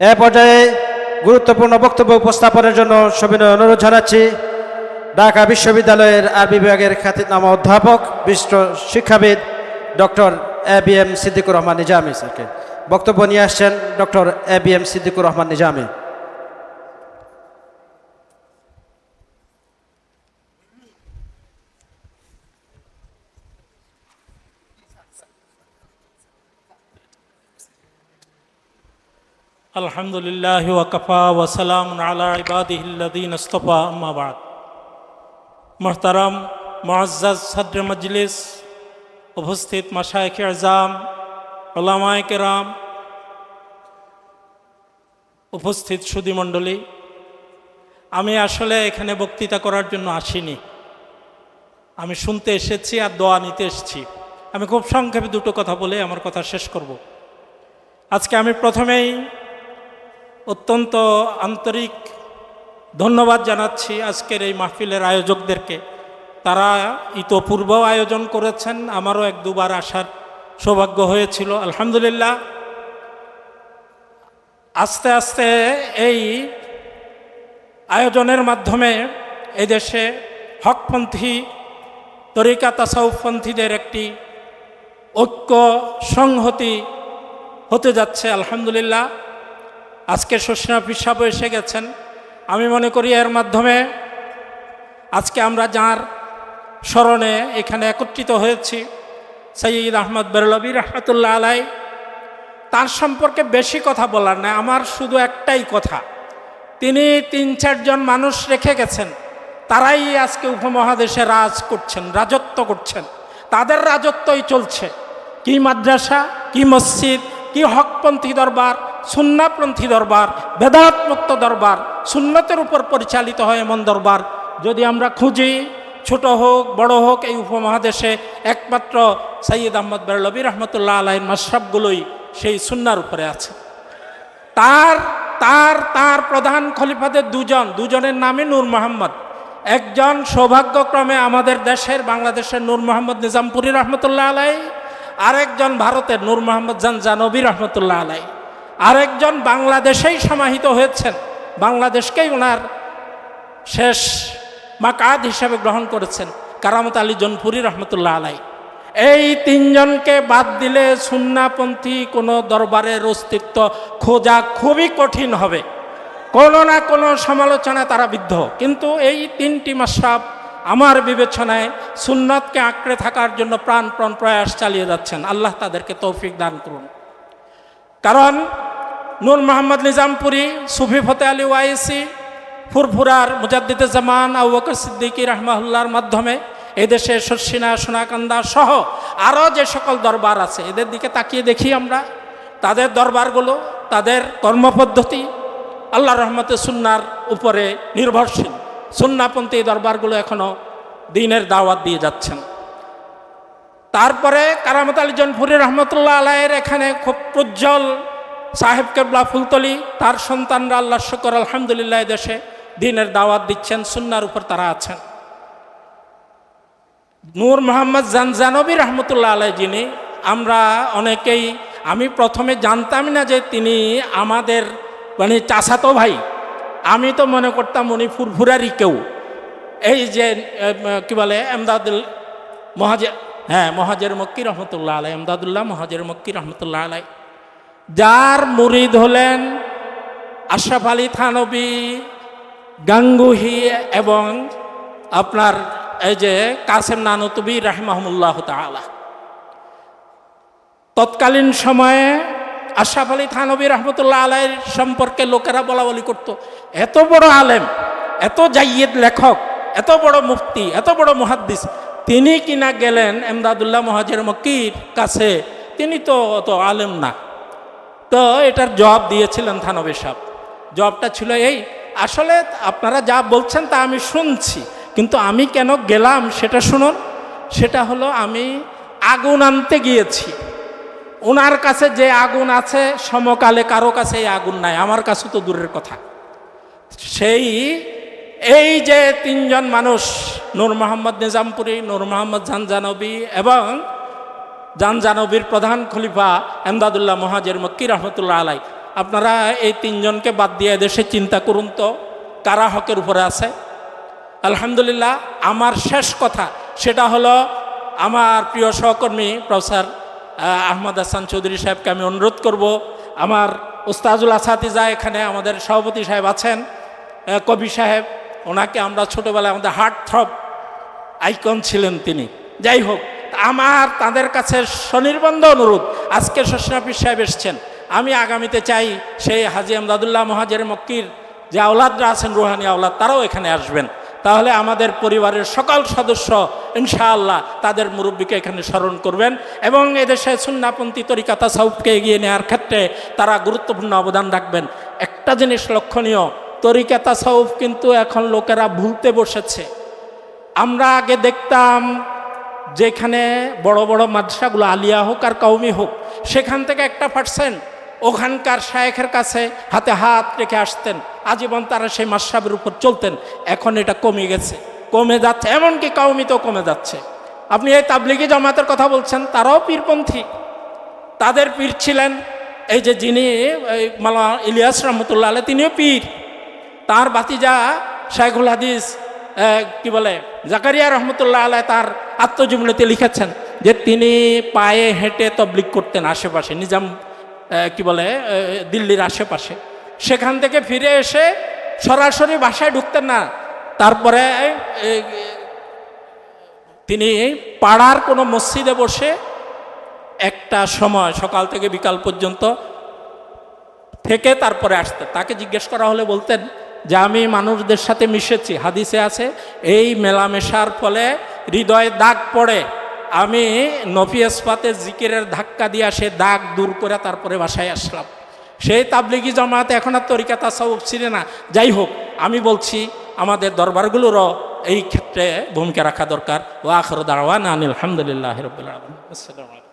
এ পর্যায়ে গুরুত্বপূর্ণ বক্তব্য উপস্থাপনের জন্য সবিনয় অনুরোধ জানাচ্ছি। ঢাকা বিশ্ববিদ্যালয়ের আরবি বিভাগের খ্যাতিনামা অধ্যাপক বিশ্ব শিক্ষাবিদ doctor A B M Siddiqur Rahman Nizami স্যারকে বক্তব্য নিয়ে আসছেন doctor A B M Siddiqur Rahman Nizami. আলহামদুলিল্লাহ ওয়াকফা ওয়াসালাম আলা ইবাদিহিল্লাদিন ইস্তফা আম্মাবাদ মোহতারাম মুআজ্জাজ সদর মজলিস, উপস্থিত মাশায়েখ আজাম ওলামায়ে কেরাম, উপস্থিত সুদীমণ্ডলী আমি আসলে এখানে বক্তৃতা করার জন্য আসিনি। আমি শুনতে এসেছি আর দোয়া নিতে এসেছি। আমি খুব সংক্ষেপে দুটো কথা বলে আমার কথা শেষ করব। আজকে আমি প্রথমেই অত্যন্ত আন্তরিক ধন্যবাদ জানাচ্ছি আজকের এই মাহফিলের আয়োজকদেরকে। তারা ইতোপূর্ব আয়োজন করেছেন, আমারও এক দুবার আসার সৌভাগ্য হয়েছিল। আলহামদুলিল্লাহ। আস্তে আস্তে এই আয়োজনের মাধ্যমে এদেশে হকপন্থী, তরিকা তাসাউপন্থীদের একটি ঐক্য সংহতি হতে যাচ্ছে। আলহামদুলিল্লাহ। আজকে শস্যনা পিসাবও এসে গেছেন। আমি মনে করি এর মাধ্যমে আজকে আমরা যার স্মরণে এখানে একত্রিত হয়েছি, সৈয়দ আহমদ বেরলবী রহমতুল্লাহ আলাই তার সম্পর্কে বেশি কথা বলার নাই, আমার শুধু একটাই কথা। তিনি তিন চারজন মানুষ রেখে গেছেন, তারাই আজকে উপমহাদেশে রাজ করছেন, রাজত্ব করছেন। তাদের রাজত্বই চলছে। কি মাদ্রাসা, কি মসজিদ, কি হকপন্থী দরবার সুন্নাপন্থী দরবার বেদাতমুক্ত দরবার, সুন্নতের উপর পরিচালিত হয় এমন দরবার। যদি আমরা খুঁজি, ছোট হোক, বড় হোক, এই উপমহাদেশে একমাত্র সৈয়দ আহমদ বেরলবী রহমতুল্লাহ আলাইন মাসরাবগুলোই সেই সুন্নার উপরে আছে। তার তার তার প্রধান খলিফাদের দুজন, দুজনের নামে নূর মোহাম্মদ। একজন সৌভাগ্যক্রমে আমাদের দেশের, বাংলাদেশের নূর মোহাম্মদ নিজামপুরি রহমতুল্লাহ আলাই আরেকজন ভারতের নূর মোহাম্মদ জানজানবী রহমতুল্লাহ আলাই আরেকজন বাংলাদেশেই সমাহিত হয়েছেন। বাংলাদেশকেই ওনার শেষ মাকাদ হিসাবে গ্রহণ করেছেন, কারামত আলী জনপুরি রহমতুল্লাহ আলাই এই তিনজনকে বাদ দিলে সুন্নাপন্থী কোনো দরবারের অস্তিত্ব খোঁজা খুবই কঠিন হবে। কোনো না কোনো সমালোচনা তারা বিদ্ধ। কিন্তু এই তিনটি মাসাব আমার বিবেচনায় সুন্নাতকে আঁকড়ে থাকার জন্য প্রাণপ্রাণ প্রয়াস চালিয়ে যাচ্ছেন। আল্লাহ তাদেরকে তৌফিক দান করুন। কারণ নূর মোহাম্মদ নিজামপুরি, সুফি ফতে আলী ওয়াইসি, ফুরফুরার মুজাদ্দিদে জামান আউ বকর সিদ্দিকী রহমাহুল্লার মাধ্যমে এদেশে শর্ষিনা সোনাকান্দা সহ আরও যে সকল দরবার আছে, এদের দিকে তাকিয়ে দেখি আমরা। তাদের দরবারগুলো, তাদের কর্মপদ্ধতি আল্লাহ রহমতে সুন্নার উপরে নির্ভরশীল। সুন্নাপন্থী দরবারগুলো এখনও দিনের দাওয়াত দিয়ে যাচ্ছেন। তারপরে কারামত আলী জনপুরি রহমতুল্লাহ আলাইয়ের এখানে খুব প্রজ্জ্বল সাহেব কেবলা ফুলতলি, তার সন্তানরা আল্লাহ শকর, আলহামদুলিল্লাহ দেশে দিনের দাওয়াত দিচ্ছেন, সুন্নার উপর তারা আছেন। নূর মোহাম্মদ জানজানবী রহমতুল্লাহ আলাই যিনি, আমরা অনেকেই, আমি প্রথমে জানতামই না যে তিনি আমাদের মানে চাচাতো ভাই। আমি তো মনে করতাম উনি ফুরফুরারই কেউ। এই যে কি বলে, এমদাদুল মহাজের হ্যাঁ মহাজের মক্কি রহমতুল্লাহ আলাই এমদাদুল্লাহ মহাজের মক্কি রহমতুল্লাহ আলাই যার মুরিদ হলেন আশরাফ আলী থানবী, গাঙ্গুহি এবং আপনার এই যে কাসেম নানতবী রাহমাহমুল্লাহ তালা তৎকালীন সময়ে আশরাফ আলী থানবী রহমতুল্লাহ আলাইয়ের সম্পর্কে লোকেরা বলা বলি করতো, এত বড় আলেম, এত জাইয়েদ লেখক, এত বড় মুফতি, এত বড় মুহাদ্দিস, তিনি কিনা গেলেন এমদাদুল্লাহ মহাজের মকির কাছে, তিনি তো অত আলেম না। তো এটার জবাব দিয়েছিলেন থানবী সাহেব। জবাবটা ছিল এই, আসলে আপনারা যা বলছেন তা আমি শুনছি, কিন্তু আমি কেন গেলাম সেটা শুনুন। সেটা হলো আমি আগুন আনতে গিয়েছি। ওনার কাছে যে আগুন আছে, সমকালে কারও কাছে এই আগুন নাই, আমার কাছে তো দূরের কথা। সেই, এই যে তিনজন মানুষ, নূর মোহাম্মদ নিজামপুরি, নূর মোহাম্মদ জানজানবী এবং জানজানবীর প্রধান খলিফা এমদাদুল্লাহ মহাজের মক্কি রহমতুল্লাহ আলাই। আপনারা এই তিনজনকে বাদ দিয়ে দেশে চিন্তা করুন তো কারা হকের উপরে আছে? আলহামদুলিল্লাহ আমার শেষ কথা সেটা হলো আমার প্রিয় সহকর্মী প্রফেসর আহ, আহমদ হাসান চৌধুরী সাহেবকে আমি অনুরোধ করব। আমার উস্তাজুল আসাতিজা এখানে আমাদের সভাপতি সাহেব আছেন কবি সাহেব। ওনাকে আমরা ছোটোবেলায় আমাদের হার্ট থ্রব আইকন ছিলেন তিনি। যাই হোক আমার তাদের কাছে স্বনির্বন্ধ অনুরোধ। আজকে শশনাফির সাহেব এসছেন। আমি আগামীতে চাই সেই হাজি আমদাদুল্লাহ মহাজের মক্কির যে আওলাদরা আছেন, রুহানি আওলাদ, তারাও এখানে আসবেন। তাহলে আমাদের পরিবারের সকল সদস্য ইনশাআল্লাহ তাদের মুরব্বীকে এখানে স্মরণ করবেন এবং এদেশে সুন্নাপন্থী তরিকাতা সাউফকে এগিয়ে নেওয়ার ক্ষেত্রে তারা গুরুত্বপূর্ণ অবদান রাখবেন। একটা জিনিস লক্ষণীয় তরিকাতা সাউফ কিন্তু এখন লোকেরা ভুলতে বসেছে। আমরা আগে দেখতাম যেখানে বড় বড় মাদ্রাসাগুলো আলিয়া হোক আর কৌমি হোক, সেখান থেকে একটা পার্সেন্ট ওখানকার শায়েখের কাছে হাতে হাত রেখে আসতেন, আজীবন তারা সেই মাসাবের উপর চলতেন। এখন এটা কমে গেছে। কমে যাচ্ছে, এমনকি কৌমিতেও কমে যাচ্ছে। আপনি এই তাবলিগি জামাতের কথা বলছেন, তারাও পীরপন্থী। তাদের পীর ছিলেন এই যে যিনি মালা ইলিয়াস রহমতুল্লাহ আলহ তিনিও পীর। তার বাতিজা শাইখুল হাদিস কি বলে, জাকারিয়া রহমতুল্লাহ আলাহ তার আত্মজীবনীতে লিখেছেন যে তিনি পায়ে হেঁটে তবলিক করতেন আশেপাশে, নিজাম কি বলে দিল্লির আশেপাশে। সেখান থেকে ফিরে এসে সরাসরি বাসায় ঢুকতেন না। তারপরে তিনি পাড়ার কোনো মসজিদে বসে একটা সময়, সকাল থেকে বিকাল পর্যন্ত থেকে তারপরে আসতেন। তাকে জিজ্ঞেস করা হলে বলতেন যে, আমি মানুষদের সাথে মিশেছি, হাদিসে আছে, এই মেলামেশার ফলে হৃদয়ে দাগ পড়ে, আমি নফি ইসপাতে জিকিরের ধাক্কা দিয়ে সে দাগ দূর করে তারপরে বাসায় আসলাম। সেই তাবলিগি জমাতে এখন আর তরিকা তাসাউফ ছিলেন না। যাই হোক, আমি বলছি, আমাদের দরবারগুলোরও এই ক্ষেত্রে ভূমিকা রাখা দরকার। ও আখর দাওয়ান আনিল আলহামদুলিল্লাহ রবিল্লা আসসালামু